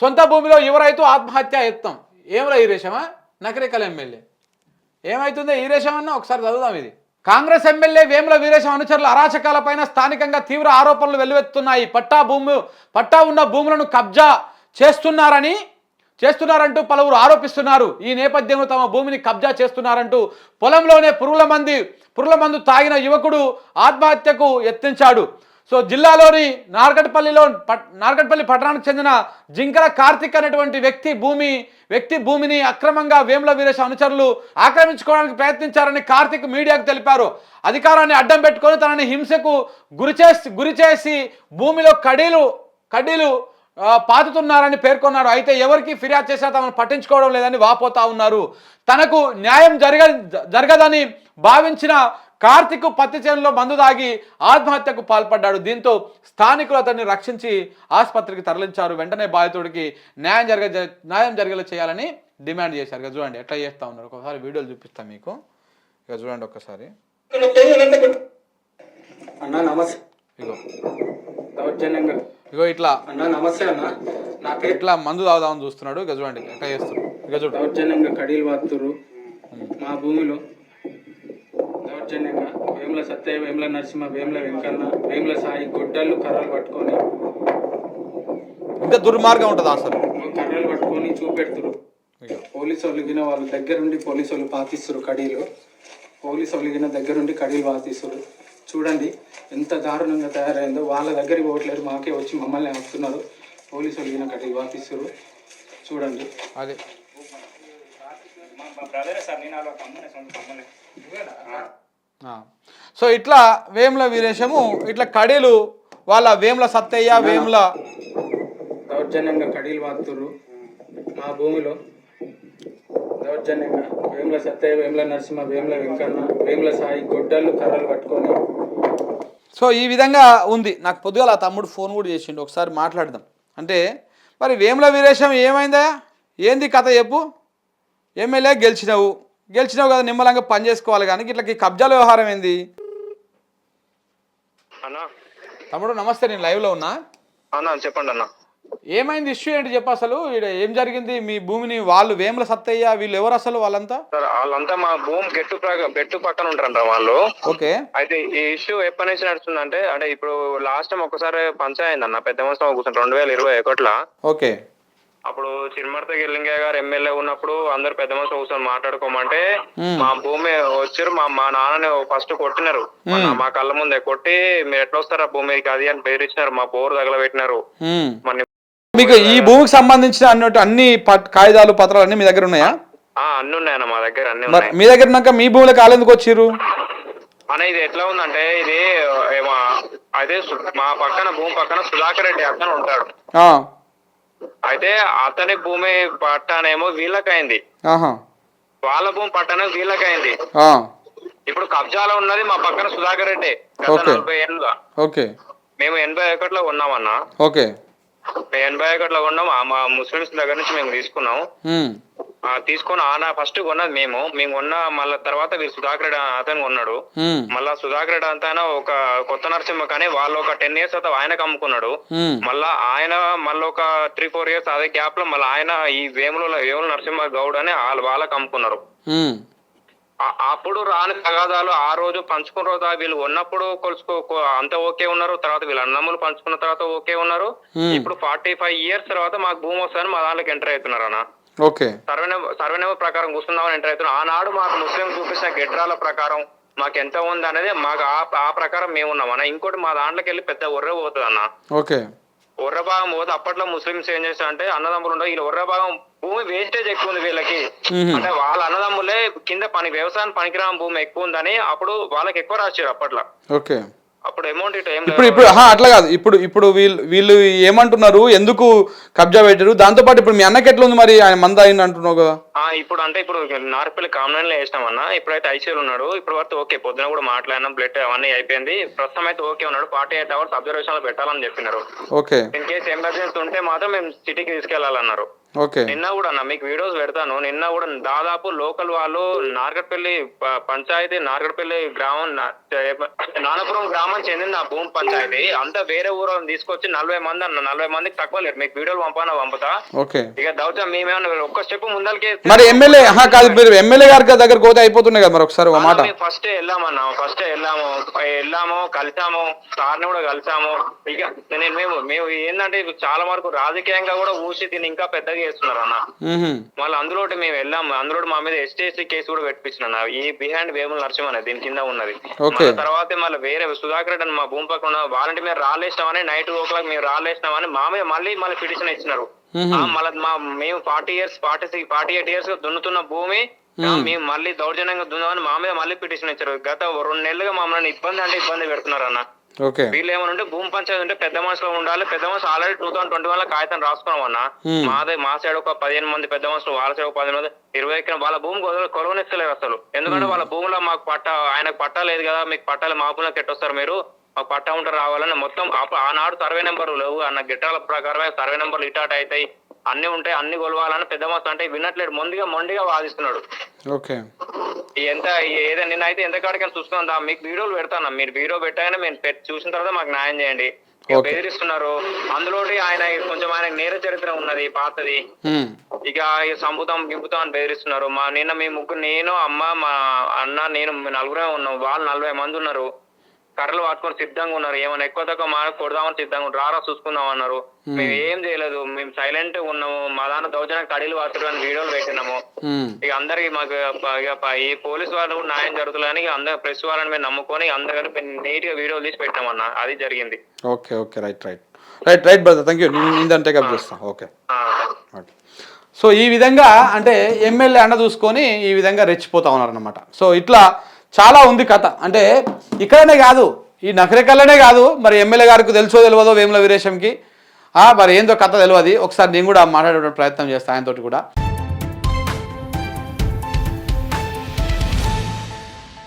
సొంత భూమిలో యువరైతూ ఆత్మహత్య యత్నం. ఏమరా ఈ రేషమా? ఎమ్మెల్యే. ఏమైతుందో ఈ రేషమన్నా? ఒకసారి చదువుదాం ఇది. కాంగ్రెస్ ఎమ్మెల్యే వేముల వీరేశం అనుచరుల అరాచకాలపైన స్థానికంగా తీవ్ర ఆరోపణలు వెల్లువెత్తున్నాయి. పట్టా భూమి పట్టా ఉన్న భూములను కబ్జా చేస్తున్నారని చేస్తున్నారంటూ పలువురు ఆరోపిస్తున్నారు. ఈ నేపథ్యంలో తమ భూమిని కబ్జా చేస్తున్నారంటూ పొలంలోనే పురుగుల మంది పురుగుల మందు తాగిన యువకుడు ఆత్మహత్యకు యత్నించాడు. సో జిల్లాలోని నార్గట్పల్లిలో పట్ నార్గట్పల్లి పట్టణానికి చెందిన జింకల కార్తిక్ అనేటువంటి వ్యక్తి భూమి వ్యక్తి భూమిని అక్రమంగా వేముల వీరేశ అనుచరులు ఆక్రమించుకోవడానికి ప్రయత్నించారని కార్తిక్ మీడియాకు తెలిపారు. అధికారాన్ని అడ్డం పెట్టుకొని తనని హింసకు గురిచేసి గురిచేసి గురి చేసి భూమిలో కడీలు కడ్డీలు పాతుతున్నారని పేర్కొన్నారు. అయితే ఎవరికి ఫిర్యాదు చేసినా తమను పట్టించుకోవడం లేదని వాపోతా ఉన్నారు. తనకు న్యాయం జరగ జరగదని భావించిన కార్తిక్ పత్తి చేనులో మందు దాగి ఆత్మహత్యకు పాల్పడ్డాడు. దీంతో స్థానికులు అతన్ని రక్షించి ఆసుపత్రికి తరలించారు. వెంటనే బాధితుడికి న్యాయం జరగ న్యాయం జరిగేలా చేయాలని డిమాండ్ చేశారు. ఇక చూడండి ఎట్లా చేస్తా ఉన్నారు. ఒకసారి వీడియోలు చూపిస్తాం మీకు. ఇక చూడండి ఒక్కసారి అన్నా నమస్తే. ఇగో. ఇగో ఇట్లా. అన్నా నమస్తే అన్న. నా పేరు ఇట్లా మందు తాగుదామని చూస్తున్నాడు. ఇక చూడండి ఎట్లా చేస్తున్నాడు. ఇక చూడు. దౌర్జన్యంగా కడీలు మా భూమిలో దౌర్జన్యంగా వేముల సత్య వేముల నరసింహ వేముల వెంకన్న వేముల సాయి గొడ్డళ్ళు కర్రలు పట్టుకొని ఇంత దుర్మార్గం ఉంటుంది అసలు? కర్రలు పట్టుకొని చూపెడుతురు. పోలీసు ఒలిగిన వాళ్ళ దగ్గరుండి పోలీసు వాళ్ళు పాతిస్తురు కడీలు. పోలీసు ఒలిగిన దగ్గరుండి కడీలు పాతిస్తురు. చూడండి ఎంత దారుణంగా తయారైందో. వాళ్ళ దగ్గరికి పోవట్లేదు. మాకే వచ్చి మమ్మల్ని ఆపుతున్నారు. పోలీసు ఒలిగిన కడీలు పాతిస్తురు. చూడండి. అదే. ఆ. సో ఇట్లా వేముల వీరేశము ఇట్లా కడీలు వాళ్ళ వేముల సత్తయ్య వేముల దౌర్జన్యంగా కడీలు వాతురు మా భూమిలో. దౌర్జన్యంగా వేముల సత్తయ్య వేముల నరసింహ వేముల వెంకన్న వేముల సాయి గొడ్డళ్ళు కర్రలు పట్టుకొని. సో ఈ విధంగా ఉంది. నాకు పొద్దుగాల ఆ తమ్ముడు ఫోన్ కూడా చేసిండు. ఒకసారి మాట్లాడదాం. అంటే మరి వేముల వీరేశం ఏమైందా ఏంది కథ చెప్పు? ఎమ్మెల్యే గెలిచినావు. గెలిచినావు కదా నిమ్మలంగా పని చేసుకోవాలి కానీ ఇట్లా కబ్జాల వ్యవహారం ఏంది? అన్నా. తమ్ముడు నమస్తే నేను లైవ్లో ఉన్నా? అన్నా చెప్పండి అన్న. ఏమైంది ఇష్యూ ఏంటి చెప్పు అసలు? ఏం జరిగింది? మీ భూమిని వాళ్ళు వేముల సత్తయ్య? వీళ్ళు ఎవరు అసలు వాళ్ళంతా? వాళ్ళంతా మా భూమి గెట్టు గెట్టు పక్కన ఉంటారంట వాళ్ళు. ఓకే. అయితే ఈ ఇష్యూ ఎప్పటి నుంచి నడుస్తుందంటే అంటే ఇప్పుడు లాస్ట్ టైం ఒకసారి పంచాయతీ అయిందన్న పెద్ద మోసం కూర్చొని రెండు వేల ఇరవై ఒకటిలో. ఓకే. అప్పుడు చిరుమర్త గిల్లింగయ్య గారు ఎమ్మెల్యే ఉన్నప్పుడు అందరు పెద్ద మనుషులు కూర్చొని మాట్లాడుకోమంటే. మా భూమి వచ్చారు మా మా నాన్నని ఫస్ట్ కొట్టినారు. మా కళ్ళ ముందే కొట్టి మీరు ఎట్లా వస్తారా భూమికి అది అని బెదిరించినారు మా బోరు తగలబెట్టినారు. మీకు ఈ భూమికి సంబంధించిన అన్నట్టు అన్ని కాగితాలు పత్రాలు అన్ని మీ దగ్గర ఉన్నాయా? ఆ అన్ని ఉన్నాయన్న మా దగ్గర అన్ని మీ దగ్గర ఉన్నాక మీ భూమిలోకి వాళ్ళు ఎందుకు వచ్చిర్రు అన్న ఇది ఎట్లా ఉందంటే ఇది ఏమో అదే మా పక్కన భూమి పక్కన సుధాకర్ రెడ్డి అతను ఉంటాడు. ఆ, అయితే అతని భూమి పట్టానేమో వీళ్ళకైంది. వాళ్ళ భూమి పట్టానే వీళ్ళకైంది. ఇప్పుడు కబ్జాలో ఉన్నది మా పక్కన సుధాకర్ రెడ్డి. నలభై ఏళ్ళుగా. ఓకే. మేము ఎనభై ఒకటిలో ఉన్నామన్న. ఓకే. మేము ఎనభై ఒకటిలో ఉన్నాం. మా ముస్లిమ్స్ దగ్గర నుంచి మేము తీసుకున్నాం. తీసుకొని ఆన ఫస్ట్ కొన్నది మేము. మేము కొన్న మళ్ళీ తర్వాత వీళ్ళు సుధాకర్ అతను కొన్నాడు. మళ్ళా సుధాకర్ అంతా ఒక కొత్త నరసింహ కానీ వాళ్ళు ఒక టెన్ ఇయర్స్ తర్వాత ఆయనకు అమ్ముకున్నాడు. మళ్ళా ఆయన మళ్ళీ ఒక త్రీ ఫోర్ ఇయర్స్ అదే గ్యాప్లో మళ్ళీ ఆయన ఈ వేముల వేముల నరసింహ గౌడ్ అని వాళ్ళ వాళ్ళకి అమ్ముకున్నారు. అప్పుడు రాని తగాదాలు ఆ రోజు పంచుకున్న రోజు వీళ్ళు ఉన్నప్పుడు కొలుసుకో అంత ఓకే ఉన్నారు. తర్వాత వీళ్ళ అన్నములు పంచుకున్న తర్వాత ఓకే ఉన్నారు. ఇప్పుడు ఫార్టీ ఫైవ్ ఇయర్స్ తర్వాత మాకు భూమి వస్తుందని మా దాంట్లోకి ఎంటర్ అవుతున్నారు అన్న. Okay. Survey number survey number ప్రకారం కూర్చుందామని ఎంటర్ అవుతున్నాం. ఆనాడు మాకు ముస్లిం చూపించిన గెడ్రాల ప్రకారం మాకు ఎంత ఉంది అనేది మాకు ఆ ఆ ప్రకారం మేము ఉన్నాం అన్న. ఇంకోటి మా దాంట్లోకి వెళ్ళి పెద్ద ఒర్రె పోతుంది అన్న. ఓకే. ఒర్ర భాగం పోతే అప్పట్లో ముస్లింస్ ఏం చేస్తా అంటే అన్నదమ్ములు ఉండవు వీళ్ళు ఒర్ర భాగం భూమి వేస్టేజ్ ఎక్కువ ఉంది వీళ్ళకి. అంటే వాళ్ళ అన్నదమ్ములే కింద పని వ్యవసాయం పనికిరాని భూమి ఎక్కువ ఉందని అప్పుడు వాళ్ళకి ఎక్కువ రాశారు అప్పట్లో. ఓకే. అప్పుడు అమౌంట్ ఇప్పుడు ఇప్పుడు అట్లా కాదు. ఇప్పుడు ఇప్పుడు వీళ్ళు వీళ్ళు ఏమంటున్నారు? ఎందుకు కబ్జా పెట్టారు? దాంతోపాటు ఇప్పుడు మీ అన్నకి ఎట్లా ఉంది మరి? ఆయన మంద అయింది అంటున్నావు కదా. ఇప్పుడు అంటే ఇప్పుడు నార్పల్లి కామన్లో వేసినాం అన్న. ఇప్పుడైతే ఐసీఎల్ ఉన్నాడు. ఇప్పుడు వరకు ఓకే పొద్దున కూడా మాట్లాడినాం. బ్లడ్ అవన్నీ అయిపోయింది. ప్రస్తుతం అయితే ఓకే ఉన్నాడు. ఫార్టీ ఎయిట్ అవర్స్ అబ్జర్వేషన్లో పెట్టాలని చెప్పినారు. ఓకే. ఇన్ కేసు ఎమర్జెన్సీ ఉంటే మాత్రం మేము సిటీకి తీసుకెళ్ళాలన్నారు నిన్న కూడా అన్న మీకు వీడియోస్ పెడతాను. నిన్న కూడా దాదాపు లోకల్ వాళ్ళు నార్గడ్పల్లి పంచాయతీ నార్గడ్పల్లి గ్రామం నా- నానపురం గ్రామం చెందిన ఆ భూమి పంచాయతీ. అంతా వేరే ఊరు తీసుకొచ్చి నలభై మంది అన్న నలభై మందికి తక్కువ లేరు మీకు వీడియోలు పంపానా పంపుతా? ఓకే. ఇక దౌచా మేమేమన్నా ఒక్క స్టెప్ ముందరికి మరి ఎమ్మెల్యే కాదు మీరు ఎమ్మెల్యే గారి దగ్గరకు పోతే అయిపోతున్నాయి కదా మరి ఒకసారి ఒక మాట? ఫస్ట్ వెళ్ళామన్నా ఫస్ట్ వెళ్ళాము వెళ్ళాము కలిసాము సార్ని కూడా కలిసాము. ఇక నేను మేము మేము ఏంటంటే చాలా వరకు రాజకీయంగా కూడా ఊసి దీన్ని ఇంకా పెద్దగా చేస్తున్నారు అన్న. మళ్ళీ అందులో మేము వెళ్ళాము. అందులో మా మీద ఎస్టీఎస్సీ కేసు కూడా పెట్టించిన ఈ బిహైండ్ వేముల నరసింహ అనేది దీని కింద ఉన్నది. తర్వాత మళ్ళీ వేరే సుధాకర్ రెడ్డి అని మా భూమి పక్కన ఉన్న వాళ్ళంటే మేము రాలేసినామని నైట్ ఓ క్లాక్ మేము రాలేసినామని మా మీద మళ్ళీ మళ్ళీ పిటిషన్ ఇచ్చినారు. మళ్ళీ మా మేము forty years forty six forty eight years దున్నుతున్న భూమి మేము మళ్ళీ దౌర్జన్యంగా దున్నామని మా మీద మళ్ళీ పిటిషన్ ఇచ్చారు. గత రెండు నెలలుగా మమ్మల్ని ఇబ్బంది అంటే ఇబ్బంది పెడుతున్నారు అన్న. వీళ్ళు ఏమనంటే భూమి పంచాయతీ ఉంటే పెద్ద మనుషులు ఉండాలి. పెద్ద మనుషులు ఆల్రెడీ టూ థౌసండ్ ట్వంటీ వన్లో కాగితం రాసుకున్నాం అన్న. మాదే మా సైడ్ ఒక పదిహేను మంది పెద్ద మనుషులు వాళ్ళ సైడ్ ఒక పదిహేను మంది. ఇరవై ఎకరం వాళ్ళ భూమి కొల- కొలవనిస్తలేరు అసలు. ఎందుకంటే వాళ్ళ భూమిలో మాకు పట్ట ఆయనకు పట్టా లేదు కదా. మీకు పట్టాలి మా భూమిలోకి ఎట్టొస్తారు మీరు? మాకు పట్టా ఉంటే రావాలని మొత్తం ఆనాడు సర్వే నెంబర్లు లేవు అన్న. గిట్టాల ప్రకారమే సర్వే నెంబర్లు ఇటాట్ అవుతాయి. అన్ని ఉంటాయి అన్ని కొలవాలని పెద్ద మనుషులు అంటే వినట్లేడు మొండిగా మొండిగా వాదిస్తున్నాడు. ఓకే. ఎంత ఏదైనా నిన్నైతే ఎంత కాడికైనా చూసుకుందా మీకు వీడియోలు పెడతాను. మీరు వీడియో పెట్టగానే మేము చూసిన తర్వాత మాకు న్యాయం చేయండి. బెదిరిస్తున్నారు. అందులో ఆయన కొంచెం ఆయన నేర చరిత్ర ఉన్నది పాతది. ఇక ఇక సంపుతాం గింపుతాం అని బెదిరిస్తున్నారు. మా నిన్న మీ ముగ్గురు నేను అమ్మ మా అన్న నేను నలుగురే ఉన్నాం. వాళ్ళు నలభై మంది ఉన్నారు. కర్రలు పట్టుకొని సిద్ధంగా ఉన్నారు. ఏమైనా ఎక్కువ తక్కువ మా కొడదామని సిద్ధంగా రారా చూసుకుందాం అన్నారు. మేము. ఏం చేయలేదు. మేము సైలెంట్ ఉన్నాము. మా దాంట్లో దౌర్జన్యం కడీలు వాడుతారు అని వీడియోలు పెట్టినాము. ఇక అందరికి మాకు ఈ పోలీస్ వాళ్ళు న్యాయం జరుగుతుందని అందరు ప్రెస్ వాళ్ళని మేము నమ్ముకొని అందరు నీట్గా వీడియోలు తీసి పెట్టామన్న. అది జరిగింది. Okay okay. Right right. Right right brother thank you నేను టేకప్ చేస్తాను ఓకే. ఓకే. సో ఈ విధంగా అంటే ఎమ్మెల్యే అండ చూసుకొని ఈ విధంగా రెచ్చిపోతా ఉన్నారనమాట సో ఇట్లా చాలా ఉంది కథ. అంటే ఇక్కడనే కాదు ఈ నకరికల్లనే కాదు మరి ఎమ్మెల్యే గారికి తెలుసో తెలియదో వేముల వీరేశంకి. మరి ఏందో కథ తెలియదు ఒకసారి నేను కూడా మాట్లాడే ప్రయత్నం చేస్తాను ఆయనతోటి కూడా.